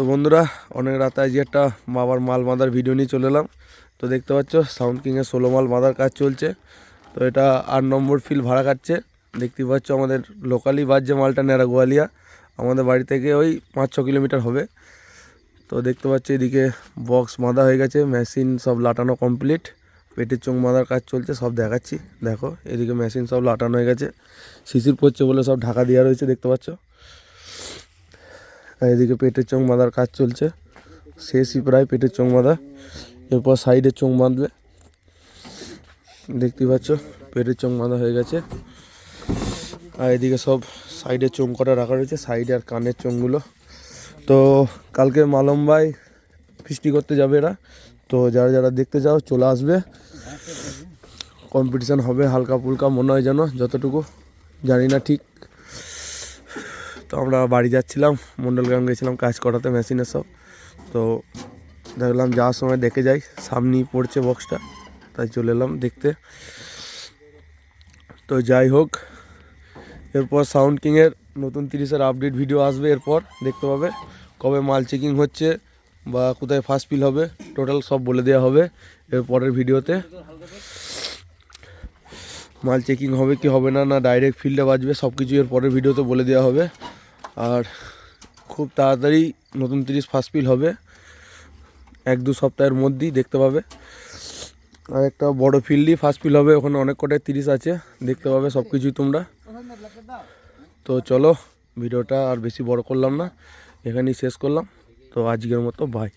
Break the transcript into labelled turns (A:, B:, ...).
A: তো বন্ধুরা, অনেক রাতে আজকে একটা বাবার মাল বাঁধার ভিডিও নিয়ে চলে এলাম। তো দেখতে পাচ্ছ সাউন্ড কিংয়ের ষোলো মাল বাঁধার কাজ চলছে। তো এটা আট নম্বর ফিল ভাড়া কাটছে। দেখতে পাচ্ছ, আমাদের লোকালি বাজছে মালটা নেড়া গোয়ালিয়া। আমাদের বাড়ি থেকে ওই পাঁচ ছ কিলোমিটার হবে। তো দেখতে পাচ্ছ, এদিকে বক্স বাঁধা হয়ে গেছে মেশিন সব লাটানো কমপ্লিট পেটের চোখ বাঁধার কাজ চলছে, সব দেখাচ্ছি। দেখো, এদিকে মেশিন সব লাটানো হয়ে গেছে। শিশির পড়ছে বলে সব ঢাকা দেওয়া রয়েছে, দেখতে পাচ্ছ। এদিকে পেটের চোখ বাঁধার কাজ চলছে। শেষই প্রায় পেটের চোখ বাঁধা। এরপর সাইডে চোখ বাঁধবে দেখতে পাচ্ছ, পেটের চোখ বাঁধা হয়ে গেছে। আর এদিকে সব সাইডে চোখ কটা রাখা রয়েছে সাইডে আর কানের চোখগুলো তো কালকে মালম্বাই ফিস্টি করতে যাবে এরা। তো যারা যারা দেখতে যাও চলে আসবে। কম্পিটিশান হবে হালকা ফুলকা মনে হয় যেন, যতটুকু। জানি না ঠিক। তো আমরা বাড়ি যাচ্ছিলাম মণ্ডলগ্রাম গেছিলাম, কাজ করাতে মেশিনের সব। তো দেখলাম যাওয়ার সময় দেখে যাই, সামনেই পড়ছে বক্সটা, তাই চলে এলাম দেখতে। তো যাই হোক, এরপর সাউন্ড কিংয়ের নতুন তিরিশের আপডেট ভিডিও আসবে এরপর, দেখতে পাবে কবে মাল চেকিং হচ্ছে বা কোথায় ফার্স্ট ফিল হবে, টোটাল সব বলে দেওয়া হবে এর পরের ভিডিওতে। মাল চেকিং হবে কি হবে না না ডাইরেক্ট ফিল্ডে বাজবে সব কিছু এর পরের ভিডিওতে বলে দেওয়া হবে। আর খুব তাড়াতাড়ি নতুন তিরিশ ফার্স্ট পিল হবে। এক দু সপ্তাহের মধ্যেই দেখতে পাবে। আর একটা বড় ফিল্ডই ফার্স্ট ফিল হবে, ওখানে অনেক কটাই তিরিশ আছে, দেখতে পাবে সব কিছুই তোমরা। তো চলো, ভিডিওটা আর বেশি বড় করলাম না, এখানেই শেষ করলাম। তো আজকের মতো বাই